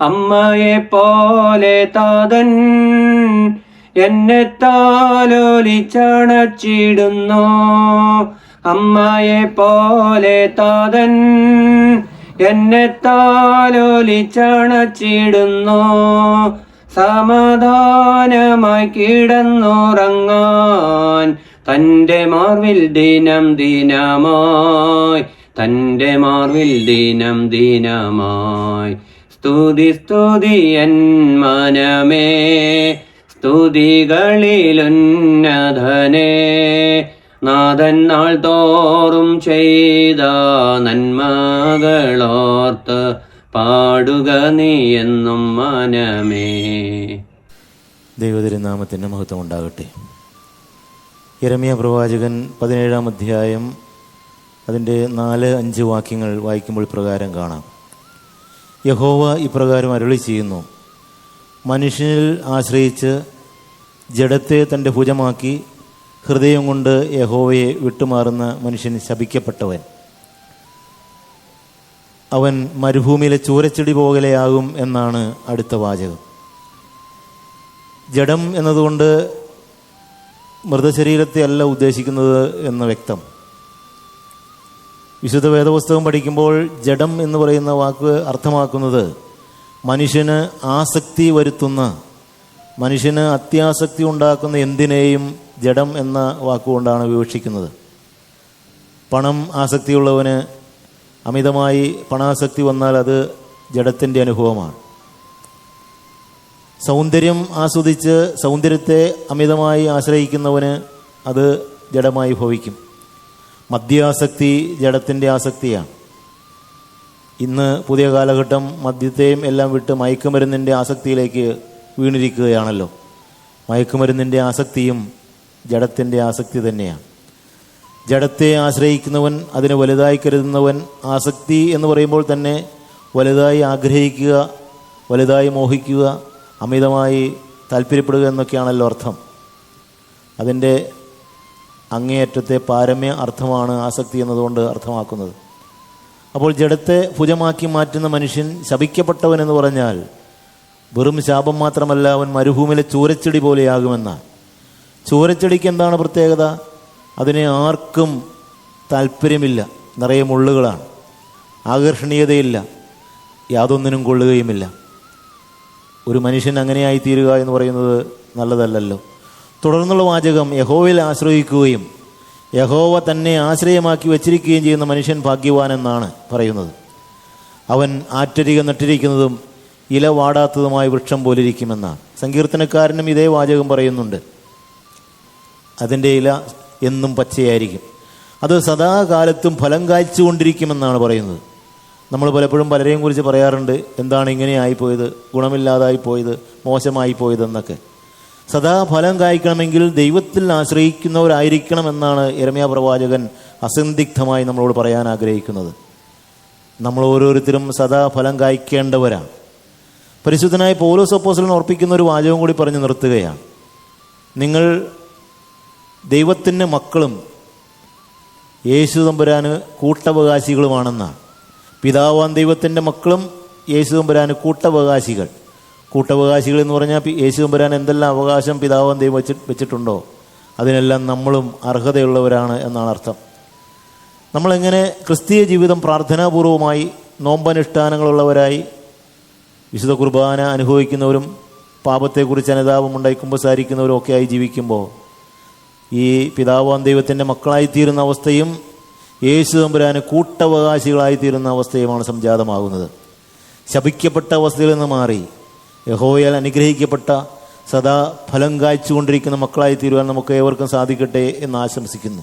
അമ്മയെ പോലെ താതൻ എന്നെ താലോലിച്ചണച്ചിടുന്നു. അമ്മയെ പോലെ താതൻ എന്നെ താലോലിച്ചണച്ചിടുന്നു. സമാധാനമായി കിടന്നുറങ്ങാൻ തന്റെ മാർവിൽ ദിനം ദിനമായി തന്റെ മാർവിൽ ദിനം ദിനമായി. സ്തുതി സ്തുതി മനമേ. സ്തുതികളിലുന്നതനേ നാഥൻ നാൾ തോറും ചെയ്ത നന്മകളോർത്ത് പാടുക നീ എന്നും മനമേ. ദൈവതിരുനാമത്തിന്റെ മഹത്വം ഉണ്ടാകട്ടെ. ഇരമിയ പ്രവാചകൻ പതിനേഴാം അധ്യായം അതിന്റെ നാല് അഞ്ച് വാക്യങ്ങൾ വായിക്കുമ്പോൾ പ്രകാരം കാണാം. യഹോവ ഇപ്രകാരം അരുളി ചെയ്യുന്നു. മനുഷ്യനിൽ ആശ്രയിച്ച് ജഡത്തെ തന്റെ ഭുജമാക്കി ഹൃദയം കൊണ്ട് യഹോവയെ വിട്ടുമാറുന്ന മനുഷ്യൻ ശപിക്കപ്പെട്ടവൻ. അവൻ മരുഭൂമിയിലെ ചൂരച്ചെടി പോകലെയാകും എന്നാണ് അടുത്ത വാചകം. ജഡം എന്നതുകൊണ്ട് മൃതശരീരത്തെ അല്ല ഉദ്ദേശിക്കുന്നത് എന്ന് വ്യക്തം. വിശുദ്ധ വേദപുസ്തകം പഠിക്കുമ്പോൾ ജഡം എന്ന് പറയുന്ന വാക്ക് അർത്ഥമാക്കുന്നത് മനുഷ്യന് ആസക്തി വരുത്തുന്ന മനുഷ്യന് അത്യാസക്തി ഉണ്ടാക്കുന്ന എന്തിനേയും ജഡം എന്ന വാക്കുകൊണ്ടാണ് വിവക്ഷിക്കുന്നത്. പണം ആസക്തിയുള്ളവന് അമിതമായി പണാസക്തി വന്നാൽ അത് ജഡത്തിന്റെ അനുഭവമാണ്. സൗന്ദര്യം ആസ്വദിച്ച് സൗന്ദര്യത്തെ അമിതമായി ആശ്രയിക്കുന്നവന് അത് ജഡമായി ഭവിക്കും. മദ്യാസക്തി ജഡത്തിന്റെ ആസക്തിയാണ്. ഇന്ന് പുതിയ കാലഘട്ടം മദ്യത്തെയും എല്ലാം വിട്ട് മയക്കുമരുന്നിന്റെ ആസക്തിയിലേക്ക് വീണിരിക്കുകയാണല്ലോ. മയക്കുമരുന്നിന്റെ ആസക്തിയും ജഡത്തിന്റെ ആസക്തി തന്നെയാണ്. ജഡത്തെ ആശ്രയിക്കുന്നവൻ അതിനെ വലുതായി കരുതുന്നവൻ ആസക്തി എന്ന് പറയുമ്പോൾ തന്നെ വലുതായി ആഗ്രഹിക്കുക വലുതായി മോഹിക്കുക അമിതമായി താല്പര്യപ്പെടുക എന്നൊക്കെയാണല്ലോ അർത്ഥം. അതിന്റെ അങ്ങേയറ്റത്തെ പാരമ്യ അർത്ഥമാണ് ആസക്തി എന്നതുകൊണ്ട് അർത്ഥമാക്കുന്നത്. അപ്പോൾ ജഡത്തെ ഭുജമാക്കി മാറ്റുന്ന മനുഷ്യൻ ശപിക്കപ്പെട്ടവൻ എന്ന് പറഞ്ഞാൽ വെറും ശാപം മാത്രമല്ല അവൻ മരുഭൂമിയിലെ ചൂരച്ചെടി പോലെയാകുമെന്നാണ് ചൂരച്ചെടിക്ക് എന്താണ് പ്രത്യേകത? അതിനെ ആർക്കും താല്പര്യമില്ല നിറയെ മുള്ളുകളാണ്. ആകർഷണീയതയില്ല. യാതൊന്നിനും കൊള്ളുകയുമില്ല. ഒരു മനുഷ്യൻ അങ്ങനെയായി തീരുക എന്ന് പറയുന്നത് നല്ലതല്ലല്ലോ. തുടർന്നുള്ള വാചകം യഹോവയിൽ ആശ്രയിക്കുകയും യഹോവ തന്നെ ആശ്രയമാക്കി വച്ചിരിക്കുകയും ചെയ്യുന്ന മനുഷ്യൻ ഭാഗ്യവാൻ എന്നാണ് പറയുന്നത്. അവൻ ആറ്റരിക നട്ടിരിക്കുന്നതും ഇല വാടാത്തതുമായ വൃക്ഷം പോലിരിക്കുമെന്നാണ്. സങ്കീർത്തനക്കാരനും ഇതേ വാചകം പറയുന്നുണ്ട്. അതിന്റെ ഇല എന്നും പച്ചയായിരിക്കും. അത് സദാകാലത്തും ഫലം കായ്ച്ചുകൊണ്ടിരിക്കുമെന്നാണ് പറയുന്നത്. നമ്മൾ പലപ്പോഴും പലരെയും കുറിച്ച് പറയാറുണ്ട് എന്താണ് ഇങ്ങനെ ആയിപ്പോയത്? മോശമായി പോയതെന്നൊക്കെ സദാ ഫലം കായ്ക്കണമെങ്കിൽ ദൈവത്തിൽ ആശ്രയിക്കുന്നവരായിരിക്കണം എന്നാണ് എരമ്യ പ്രവാചകൻ അസന്ദിഗ്ധമായി നമ്മളോട് പറയാൻ ആഗ്രഹിക്കുന്നത്. നമ്മൾ ഓരോരുത്തരും സദാ ഫലം കായ്ക്കേണ്ടവരാണ്. പരിശുദ്ധനായ പോലീസ് അപ്പോസലിന് ഓർപ്പിക്കുന്ന ഒരു വാചകം കൂടി പറഞ്ഞു നിർത്തുകയാണ്. നിങ്ങൾ ദൈവത്തിന്റെ മക്കളും യേശു തമ്പുരാന് കൂട്ടവകാശികളുമാണെന്നാണ്. പിതാവാൻ ദൈവത്തിന്റെ മക്കളും യേശു തമ്പുരാന് കൂട്ടവകാശികൾ. കൂട്ടവകാശികൾ എന്ന് പറഞ്ഞാൽ യേശു തമ്പുരാൻ എന്തെല്ലാം അവകാശം പിതാവാൻ ദൈവം വെച്ച് വെച്ചിട്ടുണ്ടോ? അതിനെല്ലാം നമ്മളും അർഹതയുള്ളവരാണ് എന്നാണ് അർത്ഥം. നമ്മളെങ്ങനെ ക്രിസ്തീയ ജീവിതം പ്രാർത്ഥനാപൂർവമായി നോമ്പനുഷ്ഠാനങ്ങളുള്ളവരായി വിശുദ്ധ കുർബാന അനുഭവിക്കുന്നവരും പാപത്തെക്കുറിച്ച് അനുതാപമുണ്ടായി കുമ്പസാരിക്കുന്നവരും ഒക്കെ ആയി ജീവിക്കുമ്പോൾ ഈ പിതാവാൻ ദൈവത്തിന്റെ മക്കളായിത്തീരുന്ന അവസ്ഥയും യേശു തമ്പുരാന് കൂട്ടവകാശികളായിത്തീരുന്ന അവസ്ഥയുമാണ് സംജാതമാകുന്നത്. ശപിക്കപ്പെട്ട അവസ്ഥയിൽ നിന്ന് മാറി യഹോയാൽ അനുഗ്രഹിക്കപ്പെട്ട സദാ ഫലം കായ്ച്ചുകൊണ്ടിരിക്കുന്ന മക്കളായി തീരുവാൻ നമുക്ക് ഏവർക്കും സാധിക്കട്ടെ എന്ന് ആശംസിക്കുന്നു.